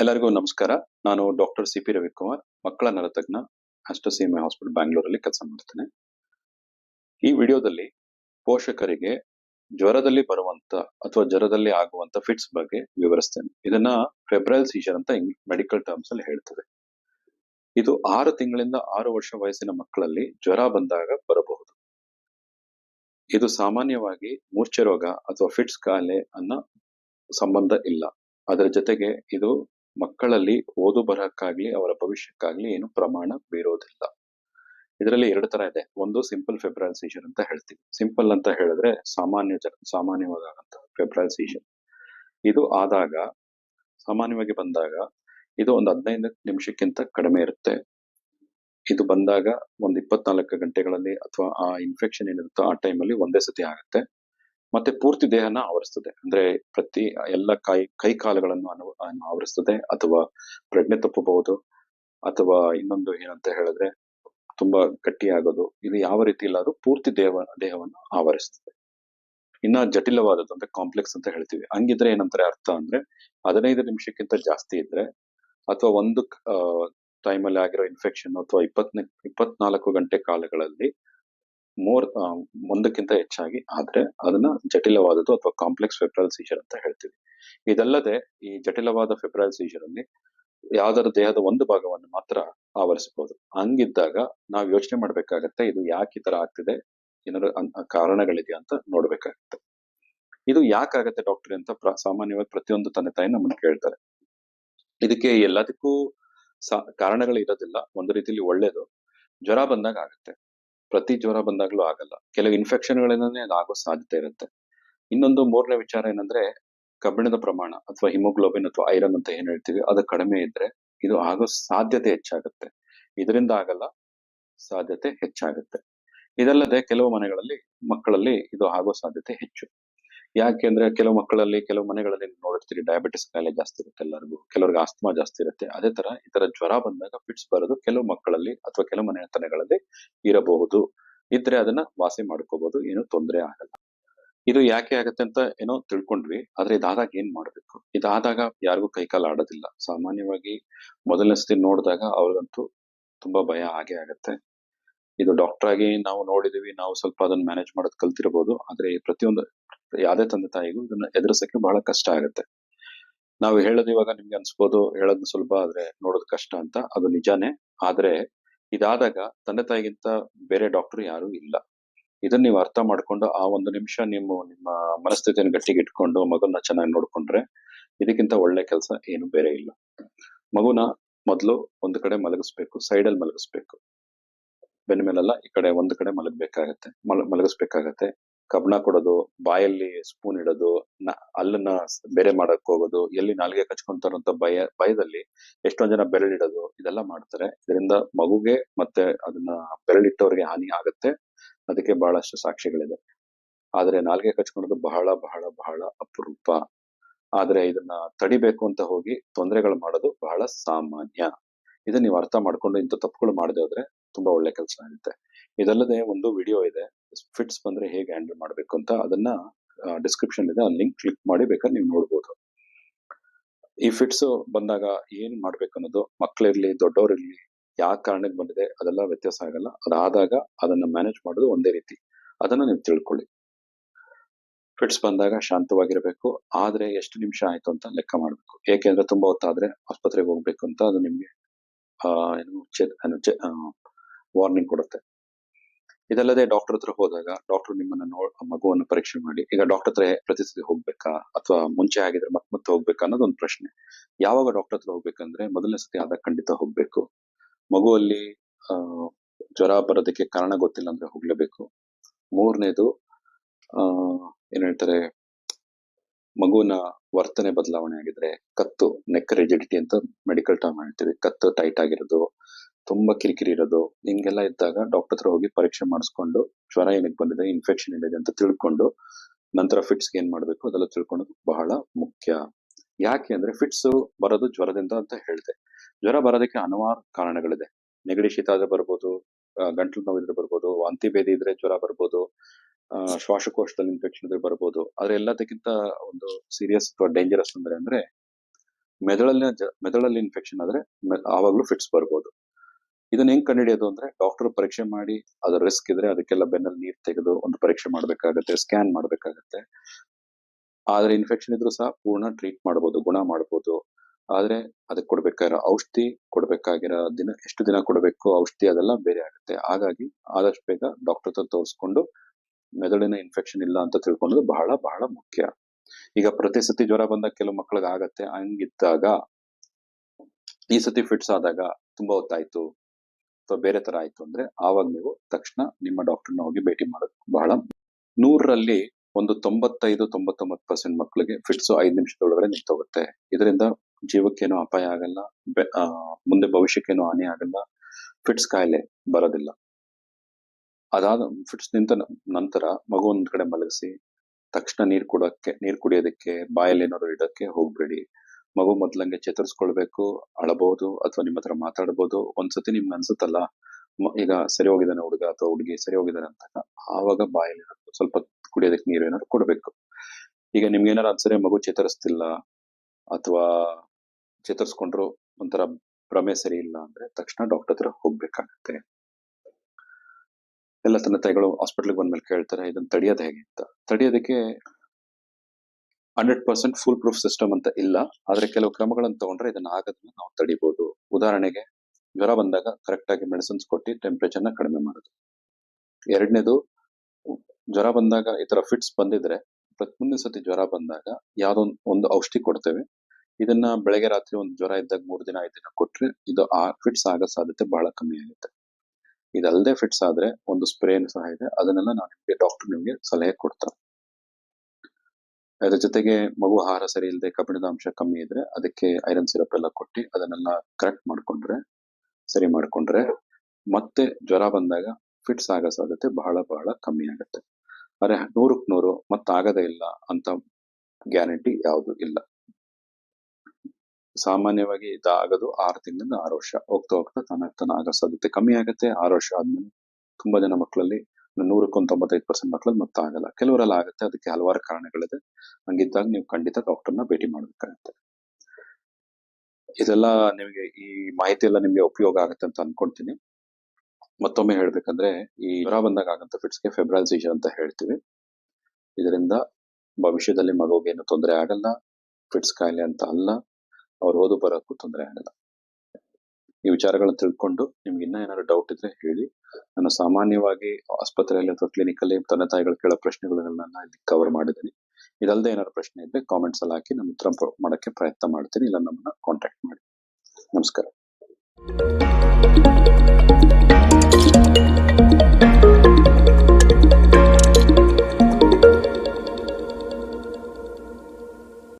ಎಲ್ಲರಿಗೂ ನಮಸ್ಕಾರ. ನಾನು ಡಾಕ್ಟರ್ ಸಿ ಪಿ ರವಿಕುಮಾರ್, ಮಕ್ಕಳ ನರತಜ್ಞ ಅಷ್ಟಸೀಮೆ ಹಾಸ್ಪಿಟಲ್ ಬ್ಯಾಂಗ್ಳೂರಲ್ಲಿ ಕೆಲಸ ಮಾಡ್ತೇನೆ. ಈ ವಿಡಿಯೋದಲ್ಲಿ ಪೋಷಕರಿಗೆ ಜ್ವರದಲ್ಲಿ ಬರುವಂತ ಅಥವಾ ಜ್ವರದಲ್ಲಿ ಆಗುವಂತ ಫಿಟ್ಸ್ ಬಗ್ಗೆ ವಿವರಿಸ್ತೇನೆ. ಇದನ್ನ ಫೆಬ್ರೈಲ್ ಸೀಜರ್ ಅಂತ ಮೆಡಿಕಲ್ ಟರ್ಮ್ಸ್ ಅಲ್ಲಿ ಹೇಳ್ತದೆ. ಇದು ಆರು ತಿಂಗಳಿಂದ ಆರು ವರ್ಷ ವಯಸ್ಸಿನ ಮಕ್ಕಳಲ್ಲಿ ಜ್ವರ ಬಂದಾಗ ಬರಬಹುದು. ಇದು ಸಾಮಾನ್ಯವಾಗಿ ಮೂರ್ಛೆ ರೋಗ ಅಥವಾ ಫಿಟ್ಸ್ ಕಾಯಿಲೆ ಅನ್ನ ಸಂಬಂಧ ಇಲ್ಲ. ಅದರ ಜೊತೆಗೆ ಇದು ಮಕ್ಕಳಲ್ಲಿ ಓದು ಬರಹಕ್ಕಾಗ್ಲಿ ಅವರ ಭವಿಷ್ಯಕ್ಕಾಗ್ಲಿ ಏನು ಪ್ರಮಾಣ ಬೀರೋದಿಲ್ಲ. ಇದರಲ್ಲಿ ಎರಡು ತರ ಇದೆ. ಒಂದು ಸಿಂಪಲ್ ಫೆಬ್ರೈಲ್ ಸೀಜರ್ ಅಂತ ಹೇಳ್ತೀವಿ. ಸಿಂಪಲ್ ಅಂತ ಹೇಳಿದ್ರೆ ಸಾಮಾನ್ಯ ಜನ ಸಾಮಾನ್ಯವಾದಂತಹ ಫೆಬ್ರೈಲ್ ಸೀಜರ್ ಇದು ಆದಾಗ, ಸಾಮಾನ್ಯವಾಗಿ ಬಂದಾಗ ಇದು ಒಂದು ಹದಿನೈದು ನಿಮಿಷಕ್ಕಿಂತ ಕಡಿಮೆ ಇರುತ್ತೆ. ಇದು ಬಂದಾಗ ಒಂದು ಇಪ್ಪತ್ನಾಲ್ಕು ಗಂಟೆಗಳಲ್ಲಿ ಅಥವಾ ಆ ಇನ್ಫೆಕ್ಷನ್ ಏನಿರುತ್ತೋ ಆ ಟೈಮಲ್ಲಿ ಒಂದೇ ಸತಿ ಆಗುತ್ತೆ. ಮತ್ತೆ ಪೂರ್ತಿ ದೇಹನ ಆವರಿಸ್ತದೆ. ಅಂದ್ರೆ ಪ್ರತಿ ಎಲ್ಲ ಕೈ ಕೈ ಕಾಲುಗಳನ್ನು ಅನು ಆವರಿಸ್ತದೆ. ಅಥವಾ ಪ್ರಜ್ಞೆ ತಪ್ಪಬಹುದು. ಅಥವಾ ಇನ್ನೊಂದು ಏನಂತ ಹೇಳಿದ್ರೆ ತುಂಬಾ ಗಟ್ಟಿಯಾಗೋದು. ಇದು ಯಾವ ರೀತಿ ಇಲ್ಲಾದ್ರೂ ಪೂರ್ತಿ ದೇಹ ದೇಹವನ್ನು ಆವರಿಸ್ತದೆ. ಇನ್ನ ಜಟಿಲವಾದದ್ದು ಅಂದ್ರೆ ಕಾಂಪ್ಲೆಕ್ಸ್ ಅಂತ ಹೇಳ್ತೀವಿ. ಹಂಗಿದ್ರೆ ಏನಂತಾರೆ ಅರ್ಥ ಅಂದ್ರೆ ಹದಿನೈದು ನಿಮಿಷಕ್ಕಿಂತ ಜಾಸ್ತಿ ಇದ್ರೆ ಅಥವಾ ಒಂದು ಟೈಮಲ್ಲಿ ಆಗಿರೋ ಇನ್ಫೆಕ್ಷನ್ ಅಥವಾ ಇಪ್ಪತ್ನ, ಇಪ್ಪತ್ನಾಲ್ಕು ಗಂಟೆ ಕಾಲಗಳಲ್ಲಿ ಮೋರ್ ಒಂದಕ್ಕಿಂತ ಹೆಚ್ಚಾಗಿ, ಆದ್ರೆ ಅದನ್ನ ಜಟಿಲವಾದದ್ದು ಅಥವಾ ಕಾಂಪ್ಲೆಕ್ಸ್ ಫೆಬ್ರಲ್ ಸೀಜರ್ ಅಂತ ಹೇಳ್ತೀವಿ. ಇದಲ್ಲದೆ ಈ ಜಟಿಲವಾದ ಫೆಬ್ರಲ್ ಸೀಜರ್ ಅಲ್ಲಿ ಯಾವ್ದಾದ್ರು ದೇಹದ ಒಂದು ಭಾಗವನ್ನು ಮಾತ್ರ ಆವರಿಸಬಹುದು. ಹಂಗಿದ್ದಾಗ ನಾವು ಯೋಚನೆ ಮಾಡ್ಬೇಕಾಗತ್ತೆ, ಇದು ಯಾಕೆ ಈ ತರ ಆಗ್ತಿದೆ, ಏನಾದ್ರು ಕಾರಣಗಳಿದೆಯಾ ಅಂತ ನೋಡ್ಬೇಕಾಗತ್ತೆ. ಇದು ಯಾಕಾಗತ್ತೆ ಡಾಕ್ಟರ್ ಅಂತ ಸಾಮಾನ್ಯವಾಗಿ ಪ್ರತಿಯೊಂದು ತಂದೆ ತಾಯಿ ನಮ್ಮನ್ನು ಕೇಳ್ತಾರೆ. ಇದಕ್ಕೆ ಎಲ್ಲದಕ್ಕೂ ಸಾ ಕಾರಣಗಳು ಇರೋದಿಲ್ಲ ಒಂದು ರೀತಿಯಲ್ಲಿ ಒಳ್ಳೇದು. ಜ್ವರ ಬಂದಾಗ ಆಗುತ್ತೆ. ಪ್ರತಿ ಜ್ವರ ಬಂದಾಗ್ಲೂ ಆಗಲ್ಲ. ಕೆಲವು ಇನ್ಫೆಕ್ಷನ್ಗಳಿಂದನೇ ಅದು ಆಗೋ ಸಾಧ್ಯತೆ ಇರುತ್ತೆ. ಇನ್ನೊಂದು ಮೂರನೇ ವಿಚಾರ ಏನಂದ್ರೆ, ಕಬ್ಬಿಣದ ಪ್ರಮಾಣ ಅಥವಾ ಹಿಮೋಗ್ಲೋಬಿನ್ ಅಥವಾ ಐರನ್ ಅಂತ ಏನ್ ಹೇಳ್ತೀವಿ, ಅದು ಕಡಿಮೆ ಇದ್ರೆ ಇದು ಆಗೋ ಸಾಧ್ಯತೆ ಹೆಚ್ಚಾಗುತ್ತೆ. ಇದರಿಂದ ಆಗಲ್ಲ, ಸಾಧ್ಯತೆ ಹೆಚ್ಚಾಗುತ್ತೆ. ಇದಲ್ಲದೆ ಕೆಲವು ಮನೆಗಳಲ್ಲಿ, ಮಕ್ಕಳಲ್ಲಿ ಇದು ಆಗೋ ಸಾಧ್ಯತೆ ಹೆಚ್ಚು. ಯಾಕೆಂದ್ರೆ ಕೆಲವು ಮಕ್ಕಳಲ್ಲಿ, ಕೆಲವು ಮನೆಗಳಲ್ಲಿ ನೋಡಿರ್ತೀರಿ ಡಯಾಬಿಟಿಸ್ ಕಾಯಿಲೆ ಜಾಸ್ತಿ ಇರುತ್ತೆ ಎಲ್ಲರಿಗೂ. ಕೆಲವ್ರಿಗೆ ಆಸ್ತಮಾ ಜಾಸ್ತಿ ಇರುತ್ತೆ. ಅದೇ ತರ ಈ ತರ ಜ್ವರ ಬಂದಾಗ ಫಿಟ್ಸ್ ಬರೋದು ಕೆಲವು ಮಕ್ಕಳಲ್ಲಿ ಅಥವಾ ಕೆಲವು ಮನೆತನಗಳಲ್ಲಿ ಇರಬಹುದು. ಇದ್ರೆ ಅದನ್ನ ವಾಸಿ ಮಾಡ್ಕೋಬಹುದು. ಏನು ತೊಂದರೆ ಆಗಲ್ಲ. ಇದು ಯಾಕೆ ಆಗತ್ತೆ ಅಂತ ಏನೋ ತಿಳ್ಕೊಂಡ್ವಿ. ಆದ್ರೆ ಇದಾದಾಗ ಏನ್ ಮಾಡ್ಬೇಕು? ಇದಾದಾಗ ಯಾರಿಗೂ ಕೈಕಾಲ ಆಡೋದಿಲ್ಲ. ಸಾಮಾನ್ಯವಾಗಿ ಮೊದಲನೇ ಸತಿ ನೋಡಿದಾಗ ಅವ್ರಿಗಂತೂ ತುಂಬಾ ಭಯ ಆಗೇ ಆಗತ್ತೆ. ಇದು ಡಾಕ್ಟರ್ ಆಗಿ ನಾವು ನೋಡಿದೀವಿ, ನಾವು ಸ್ವಲ್ಪ ಅದನ್ನ ಮ್ಯಾನೇಜ್ ಮಾಡೋದು ಕಲ್ತಿರಬಹುದು ಆದ್ರೆ ಪ್ರತಿಯೊಂದು ಯಾವುದೇ ತಂದೆ ತಾಯಿಗೂ ಇದನ್ನ ಎದುರಿಸಕ್ಕೆ ಬಹಳ ಕಷ್ಟ ಆಗುತ್ತೆ. ನಾವು ಹೇಳೋದು ಇವಾಗ ನಿಮ್ಗೆ ಅನ್ಸ್ಬೋದು, ಹೇಳೋದು ಸುಲಭ ಆದ್ರೆ ನೋಡೋದು ಕಷ್ಟ ಅಂತ. ಅದು ನಿಜಾನೇ. ಆದ್ರೆ ಇದಾದಾಗ ತಂದೆ ತಾಯಿಗಿಂತ ಬೇರೆ ಡಾಕ್ಟರ್ ಯಾರು ಇಲ್ಲ. ಇದನ್ನ ನೀವು ಅರ್ಥ ಮಾಡ್ಕೊಂಡು ಆ ಒಂದು ನಿಮಿಷ ನೀವು ನಿಮ್ಮ ಮನಸ್ಥಿತಿಯನ್ನು ಗಟ್ಟಿಗೆ ಇಟ್ಕೊಂಡು, ಮಗುನ ಚೆನ್ನಾಗಿ ನೋಡ್ಕೊಂಡ್ರೆ ಇದಕ್ಕಿಂತ ಒಳ್ಳೆ ಕೆಲಸ ಏನು ಬೇರೆ ಇಲ್ಲ. ಮಗುನ ಮೊದಲು ಒಂದು ಕಡೆ ಮಲಗಿಸ್ಬೇಕು ಸೈಡಲ್ಲಿ ಮಲಗಿಸ್ಬೇಕು. ಬೆನ್ನ ಮೇಲೆಲ್ಲ ಈ ಕಡೆ ಒಂದು ಕಡೆ ಮಲಗಬೇಕಾಗತ್ತೆ. ಮಲ, ಮಲಗಿಸ್ಬೇಕಾಗತ್ತೆ. ಕಬ್ಬಣ ಕೊಡೋದು, ಬಾಯಲ್ಲಿ ಸ್ಪೂನ್ ಇಡೋದು ಅಲ್ಲನ್ನ ಬೇರೆ ಮಾಡಕ್ ಹೋಗೋದು, ಎಲ್ಲಿ ನಾಲ್ಗೆ ಕಚ್ಕೊಂತಾರಂತ ಭಯ, ಭಯದಲ್ಲಿ ಎಷ್ಟೊಂದ್ ಜನ ಬೆರಳಿಡೋದು, ಇದೆಲ್ಲ ಮಾಡ್ತಾರೆ. ಇದರಿಂದ ಮಗುಗೆ ಮತ್ತೆ ಅದನ್ನ ಬೆರಳಿಟ್ಟವ್ರಿಗೆ ಹಾನಿ ಆಗತ್ತೆ. ಅದಕ್ಕೆ ಬಹಳಷ್ಟು ಸಾಕ್ಷಿಗಳಿದೆ. ಆದ್ರೆ ನಾಲ್ಗೆ ಕಚ್ಕೊಳೋದು ಬಹಳ ಬಹಳ ಬಹಳ ಅಪರೂಪ. ಆದ್ರೆ ಇದನ್ನ ತಡಿಬೇಕು ಅಂತ ಹೋಗಿ ತೊಂದರೆಗಳು ಮಾಡೋದು ಬಹಳ ಸಾಮಾನ್ಯ. ಇದನ್ನ ನೀವು ಅರ್ಥ ಮಾಡ್ಕೊಂಡು ಇಂಥ ತಪ್ಪುಗಳು ಮಾಡದೆ ಹೋದ್ರೆ ತುಂಬಾ ಒಳ್ಳೆ ಕೆಲಸ ಆಗುತ್ತೆ. ಇದಲ್ಲದೆ ಒಂದು ವಿಡಿಯೋ ಇದೆ. ಫಿಟ್ಸ್ ಬಂದ್ರೆ ಹೇಗೆ ಹ್ಯಾಂಡಲ್ ಮಾಡ್ಬೇಕು ಅಂತ ಅದನ್ನ ಡಿಸ್ಕ್ರಿಪ್ಷನ್ ಇದೆ. ಆ ಲಿಂಕ್ ಕ್ಲಿಕ್ ಮಾಡಿ ಬೇಕಾದ್ರೆ ನೀವು ನೋಡ್ಬೋದು. ಈ ಫಿಟ್ಸ್ ಬಂದಾಗ ಏನ್ ಮಾಡ್ಬೇಕು ಅನ್ನೋದು ಮಕ್ಕಳಿರ್ಲಿ ದೊಡ್ಡವರಿರ್ಲಿ ಯಾವ ಕಾರಣಕ್ಕೆ ಬಂದಿದೆ, ಅದೆಲ್ಲ ವ್ಯತ್ಯಾಸ ಆಗಲ್ಲ. ಅದಾದಾಗ ಅದನ್ನ ಮ್ಯಾನೇಜ್ ಮಾಡೋದು ಒಂದೇ ರೀತಿ. ಅದನ್ನ ನೀವು ತಿಳ್ಕೊಳ್ಳಿ. ಫಿಟ್ಸ್ ಬಂದಾಗ ಶಾಂತವಾಗಿರ್ಬೇಕು. ಆದ್ರೆ ಎಷ್ಟು ನಿಮಿಷ ಆಯ್ತು ಅಂತ ಲೆಕ್ಕ ಮಾಡ್ಬೇಕು. ಏಕೆಂದ್ರೆ ತುಂಬಾ ಹೊತ್ತಾದ್ರೆ ಆಸ್ಪತ್ರೆಗೆ ಹೋಗ್ಬೇಕು ಅಂತ ಅದು ನಿಮ್ಗೆ, ಆ, ಏನು ವಾರ್ನಿಂಗ್ ಕೊಡುತ್ತೆ. ಇದಲ್ಲದೆ ಡಾಕ್ಟರ್ ಹತ್ರ ಹೋದಾಗ ಡಾಕ್ಟರ್ ನಿಮ್ಮನ್ನ ನೋ ಮಗುವನ್ನು ಪರೀಕ್ಷೆ ಮಾಡಿ, ಈಗ ಡಾಕ್ಟರ್ ಹತ್ರ ಪ್ರತಿ ಸತಿ ಹೋಗ್ಬೇಕಾ? ಅಥವಾ ಮುಂಚೆ ಆಗಿದ್ರೆ ಮತ್, ಮತ್ತೆ ಹೋಗ್ಬೇಕಾ ಅನ್ನೋದು ಒಂದು ಪ್ರಶ್ನೆ. ಯಾವಾಗ ಡಾಕ್ಟರ್ ಹತ್ರ ಹೋಗ್ಬೇಕಂದ್ರೆ ಮೊದಲನೇ ಸತಿ ಆದಾಗ ಖಂಡಿತ ಹೋಗ್ಬೇಕು. ಮಗುವಲ್ಲಿ ಜ್ವರ ಬರೋದಕ್ಕೆ ಕಾರಣ ಗೊತ್ತಿಲ್ಲ ಅಂದ್ರೆ ಹೋಗ್ಲೇಬೇಕು. ಮೂರನೇದು ಏನ್ ಹೇಳ್ತಾರೆ, ಮಗುವಿನ ವರ್ತನೆ ಬದಲಾವಣೆ ಆಗಿದ್ರೆ ಕತ್ತು ನೆಕ್ ರಿಜಿಡಿಟಿ ಅಂತ ಮೆಡಿಕಲ್ ಟರ್ಮ್ ಹೇಳ್ತೀವಿ. ಕತ್ತು ಟೈಟ್ ಆಗಿರೋದು ತುಂಬಾ ಕಿರಿಕಿರಿ ಇರೋದು. ಹಿಂಗೆಲ್ಲ ಇದ್ದಾಗ ಡಾಕ್ಟರ್ ಹತ್ರ ಹೋಗಿ ಪರೀಕ್ಷೆ ಮಾಡಿಸ್ಕೊಂಡು ಜ್ವರ ಏನಕ್ಕೆ ಬಂದಿದೆ ಇನ್ಫೆಕ್ಷನ್ ಏನಿದೆ ಅಂತ ತಿಳ್ಕೊಂಡು ನಂತರ ಫಿಟ್ಸ್ಗೆ ಏನ್ ಮಾಡ್ಬೇಕು. ಅದೆಲ್ಲ ತಿಳ್ಕೊಳ್ಳೋದು ಬಹಳ ಮುಖ್ಯ. ಯಾಕೆ ಅಂದ್ರೆ ಫಿಟ್ಸ್ ಬರೋದು ಜ್ವರದಿಂದ ಅಂತ ಹೇಳಿದೆ. ಜ್ವರ ಬರೋದಕ್ಕೆ ಹಲವಾರು ಕಾರಣಗಳಿದೆ. ನೆಗಡಿ ಶೀತ ಆದ್ರೆ ಬರ್ಬೋದು ಗಂಟ್ಲು ನೋವಿದ್ರೆ ಬರ್ಬೋದು, ವಾಂತಿ ಭೇದಿ ಇದ್ರೆ ಜ್ವರ ಬರ್ಬೋದು ಶ್ವಾಸಕೋಶದಲ್ಲಿ ಇನ್ಫೆಕ್ಷನ್ ಇದ್ರೆ ಬರ್ಬೋದು. ಆದ್ರೆ ಎಲ್ಲದಕ್ಕಿಂತ ಒಂದು ಸೀರಿಯಸ್ ಅಥವಾ ಡೇಂಜರಸ್ ಅಂದ್ರೆ ಅಂದ್ರೆ ಮೆದುಳಲ್ಲಿ ಮೆದುಳಲ್ಲಿ ಇನ್ಫೆಕ್ಷನ್ ಆದ್ರೆ ಆವಾಗ್ಲೂ ಫಿಟ್ಸ್ ಬರ್ಬೋದು. ಇದನ್ನ ಹೆಂಗ್ ಕಂಡುಹಿಡಿಯೋದು ಅಂದ್ರೆ ಡಾಕ್ಟರ್ ಪರೀಕ್ಷೆ ಮಾಡಿ ಅದ್ರ ರಿಸ್ಕ್ ಇದ್ರೆ ಅದಕ್ಕೆಲ್ಲ ಬೆನ್ನಲ್ಲಿ ನೀರ್ ತೆಗೆದು ಒಂದು ಪರೀಕ್ಷೆ ಮಾಡ್ಬೇಕಾಗತ್ತೆ ಸ್ಕ್ಯಾನ್ ಮಾಡ್ಬೇಕಾಗತ್ತೆ. ಆದ್ರೆ ಇನ್ಫೆಕ್ಷನ್ ಇದ್ರೂ ಸಹ ಪೂರ್ಣ ಟ್ರೀಟ್ ಮಾಡ್ಬೋದು, ಗುಣ ಮಾಡ್ಬೋದು. ಆದ್ರೆ ಅದಕ್ಕೆ ಕೊಡ್ಬೇಕಾಗಿರೋ ಔಷಧಿ, ಕೊಡ್ಬೇಕಾಗಿರೋ ದಿನ, ಎಷ್ಟು ದಿನ ಕೊಡಬೇಕು, ಔಷಧಿ ಅದೆಲ್ಲ ಬೇರೆ ಆಗುತ್ತೆ. ಹಾಗಾಗಿ ಆದಷ್ಟು ಬೇಗ ಡಾಕ್ಟರ್ ಹತ್ರ ತೋರಿಸ್ಕೊಂಡು ಮೆದುಳಿನ ಇನ್ಫೆಕ್ಷನ್ ಇಲ್ಲ ಅಂತ ತಿಳ್ಕೊಳ್ಳೋದು ಬಹಳ ಬಹಳ ಮುಖ್ಯ. ಈಗ ಪ್ರತಿ ಸತಿ ಜ್ವರ ಬಂದಾಗ ಕೆಲವು ಮಕ್ಕಳಿಗೆ ಆಗತ್ತೆ, ಹಂಗಿದ್ದಾಗ ಈ ಸತಿ ಫಿಟ್ಸ್ ಆದಾಗ ತುಂಬಾ ಹೊತ್ತಾಯ್ತು. ಅಥವಾ ಬೇರೆ ತರ ಆಯ್ತು ಅಂದ್ರೆ ಆವಾಗ ನೀವು ತಕ್ಷಣ ನಿಮ್ಮ ಡಾಕ್ಟರ್ನ ಹೋಗಿ ಭೇಟಿ ಮಾಡೋದು ಬಹಳ ನೂರರಲ್ಲಿ ಒಂದು ತೊಂಬತ್ತೈದು, ತೊಂಬತ್ತೊಂಬತ್ತು ಪರ್ಸೆಂಟ್ ಮಕ್ಕಳಿಗೆ ಫಿಟ್ಸ್ ಐದು ನಿಮಿಷದೊಳಗಡೆ ನಿಂತೋಗುತ್ತೆ ಇದರಿಂದ ಜೀವಕ್ಕೇನು ಅಪಾಯ ಆಗಲ್ಲ ಮುಂದೆ ಭವಿಷ್ಯಕ್ಕೇನು ಹಾನಿ ಆಗಲ್ಲ ಫಿಟ್ಸ್ ಕಾಯಿಲೆ ಬರೋದಿಲ್ಲ. ಅದಾದ ಫಿಟ್ಸ್ ನಿಂತ ನಂತರ ಮಗು ಒಂದ್ ಕಡೆ ಮಲಗಿಸಿ, ತಕ್ಷಣ ನೀರ್ ಕುಡಕ್ಕೆ, ನೀರ್ ಕುಡಿಯೋದಕ್ಕೆ, ಬಾಯಲ್ಲಿ ಏನಾದ್ರು ಇಡಕ್ಕೆ ಹೋಗ್ಬೇಡಿ. ಮಗು ಮೊದ್ಲಂಗೆ ಚೇತರಿಸ್ಕೊಳ್ಬೇಕು, ಅಳಬಹುದು ಅಥವಾ ನಿಮ್ಮ ಹತ್ರ ಮಾತಾಡ್ಬೋದು. ಒಂದ್ಸತಿ ನಿಮ್ಗೆ ಅನ್ಸುತ್ತಲ್ಲ ಈಗ ಸರಿ ಹೋಗಿದ್ದಾನೆ ಹುಡುಗ ಅಥವಾ ಹುಡುಗಿ ಸರಿ ಹೋಗಿದ್ದಾನೆ ಅಂತ ಆವಾಗ ಬಾಯಲ್ಲಿ ಸ್ವಲ್ಪ ಕುಡಿಯೋದಕ್ಕೆ ನೀರು ಏನಾದ್ರು ಕೊಡ್ಬೇಕು. ಈಗ ನಿಮ್ಗೆ ಏನಾರು ಅನ್ಸರಿ ಮಗು ಚೇತರಿಸ್ತಿಲ್ಲ ಅಥವಾ ಚೇತರಿಸ್ಕೊಂಡ್ರು ಒಂಥರ ಭ್ರಮೆ ಸರಿ ಇಲ್ಲ ಅಂದ್ರೆ ತಕ್ಷಣ ಡಾಕ್ಟರ್ ಹತ್ರ ಹೋಗ್ಬೇಕಾಗತ್ತೆ. ಎಲ್ಲ ತಂದೆ ತಾಯಿಗಳು ಹಾಸ್ಪಿಟ್ಲಿಗೆ ಬಂದ್ಮೇಲೆ ಕೇಳ್ತಾರೆ, ಇದನ್ನ ತಡೆಯೋದು ಹೇಗೆ ಅಂತ. ತಡೆಯೋದಕ್ಕೆ hundred percent full proof system ಅಂತ ಇಲ್ಲ. ಆದ್ರೆ ಕೆಲವು ಕ್ರಮಗಳನ್ನು ತಗೊಂಡ್ರೆ ಇದನ್ನ ಆಗದನ್ನ ನಾವು ತಡಿಬಹುದು ಉದಾಹರಣೆಗೆ, ಜ್ವರ ಬಂದಾಗ ಕರೆಕ್ಟ್ ಆಗಿ ಮೆಡಿಸಿನ್ಸ್ ಕೊಟ್ಟು ಟೆಂಪರೇಚರ್ನ ಕಡಿಮೆ ಮಾಡೋದು. ಎರಡನೇದು, ಜ್ವರ ಬಂದಾಗ ಈ ತರ ಫಿಟ್ಸ್ ಬಂದಿದ್ರೆ, ಪ್ರತಿ ಮುಂದಿನ ಸತಿ ಜ್ವರ ಬಂದಾಗ ಯಾವ್ದೊಂದು ಒಂದ್- ಔಷಧಿ ಕೊಡ್ತೇವೆ. ಇದನ್ನ ಬೆಳಗ್ಗೆ ರಾತ್ರಿ ಒಂದು ಜ್ವರ ಇದ್ದಾಗ ಮೂರು ದಿನ, ಐದು ದಿನ ಕೊಟ್ರೆ ಇದು ಆ ಫಿಟ್ಸ್ ಆಗೋ ಸಾಧ್ಯತೆ ಬಹಳ ಕಮ್ಮಿ ಆಗುತ್ತೆ. ಇದಲ್ಲದೆ ಫಿಟ್ಸ್ ಆದ್ರೆ ಒಂದು ಸ್ಪ್ರೇ ಸಹ ಇದೆ. ಅದನ್ನೆಲ್ಲ ನಾವು ನಿಮಗೆ ಡಾಕ್ಟರ್ ನಿಮಗೆ ಸಲಹೆ ಕೊಡ್ತಾರೆ. ಅದ್ರ ಜೊತೆಗೆ ಮಗು ಆಹಾರ ಸರಿ ಇಲ್ಲದೆ ಕಬ್ಬಿಣದ ಅಂಶ ಕಮ್ಮಿ ಇದ್ರೆ ಅದಕ್ಕೆ ಐರನ್ ಸಿರಪ್ ಎಲ್ಲ ಕೊಟ್ಟು ಅದನ್ನೆಲ್ಲ ಕರೆಕ್ಟ್ ಮಾಡ್ಕೊಂಡ್ರೆ, ಸರಿ ಮಾಡ್ಕೊಂಡ್ರೆ ಮತ್ತೆ ಜ್ವರ ಬಂದಾಗ ಫಿಟ್ಸ್ ಆಗೋ ಸಾಧ್ಯತೆ ಬಹಳ ಬಹಳ ಕಮ್ಮಿ ಆಗುತ್ತೆ. ಆದ್ರೆ ನೂರಕ್ ನೂರು ಮತ್ತಾಗದೇ ಇಲ್ಲ ಅಂತ ಗ್ಯಾರಂಟಿ ಯಾವುದು ಇಲ್ಲ. ಸಾಮಾನ್ಯವಾಗಿ ಇದಾಗೋದು ಆರು ತಿಂಗಳಿಂದ ಆರು ವರ್ಷ, ಹೋಗ್ತಾ ಹೋಗ್ತಾ ತಾನಾಗ್ತಾನ ಆಗೋ ಸಾಧ್ಯತೆ ಕಮ್ಮಿ ಆಗುತ್ತೆ, ಆರು ವರ್ಷ ಆದ್ಮೇಲೆ ತುಂಬಾ ಜನ ಮಕ್ಕಳಲ್ಲಿ ನೂರಕ್ಕೊಂದು ತೊಂಬತ್ತೈದು ಪರ್ಸೆಂಟ್ ಮಕ್ಕಳಲ್ಲಿ ಮತ್ತೆ ಆಗಲ್ಲ ಕೆಲವರೆಲ್ಲ ಆಗುತ್ತೆ. ಅದಕ್ಕೆ ಹಲವಾರು ಕಾರಣಗಳಿದೆ. ಹಂಗಿದ್ದಾಗ ನೀವು ಖಂಡಿತ ಡಾಕ್ಟರ್ನ ಭೇಟಿ ಮಾಡ್ಬೇಕಾಗತ್ತೆ. ಇದೆಲ್ಲ ನಿಮಗೆ ಈ ಮಾಹಿತಿ ಎಲ್ಲ ನಿಮ್ಗೆ ಉಪಯೋಗ ಆಗುತ್ತೆ ಅಂತ ಅನ್ಕೊಂತೀನಿ ಮತ್ತೊಮ್ಮೆ ಹೇಳ್ಬೇಕಂದ್ರೆ, ಈ ಜ್ವರ ಬಂದಾಗ ಆಗಂತ ಫಿಟ್ಸ್ಗೆ ಫೆಬ್ರಲ್ ಸೀಜರ್ ಅಂತ ಹೇಳ್ತೀವಿ. ಇದರಿಂದ ಭವಿಷ್ಯದಲ್ಲಿ ಮಗುಗೇನು ತೊಂದರೆ ಆಗಲ್ಲ. ಫಿಟ್ಸ್ ಕಾಯಿಲೆ ಅಂತ ಅಲ್ಲ. ಅವ್ರು ಓದು ಬರೋಕ್ಕೂ ತೊಂದರೆ ಆಗಲ್ಲ. ಈ ವಿಚಾರಗಳನ್ನ ತಿಳ್ಕೊಂಡು ನಿಮ್ಗೆ ಇನ್ನ ಏನಾದ್ರು ಡೌಟ್ ಇದ್ರೆ ಹೇಳಿ. ನಾನು ಸಾಮಾನ್ಯವಾಗಿ ಆಸ್ಪತ್ರೆಯಲ್ಲಿ ಅಥವಾ ಕ್ಲಿನಿಕಲ್ಲಿ ತಂದೆ ತಾಯಿಗಳು ಕೇಳೋ ಪ್ರಶ್ನೆಗಳನ್ನ ಇಲ್ಲಿ ಕವರ್ ಮಾಡಿದ್ದೀನಿ. ಇದಲ್ಲದೆ ಏನಾದ್ರು ಪ್ರಶ್ನೆ ಇದ್ರೆ ಕಾಮೆಂಟ್ಸ್ ಅಲ್ಲಿ ಹಾಕಿ ನಾನು ಉತ್ತರ ಮಾಡೋಕ್ಕೆ ಪ್ರಯತ್ನ ಮಾಡ್ತೀನಿ. ಇಲ್ಲ ನಮ್ಮನ್ನ ಕಾಂಟ್ಯಾಕ್ಟ್ ಮಾಡಿ. ನಮಸ್ಕಾರ.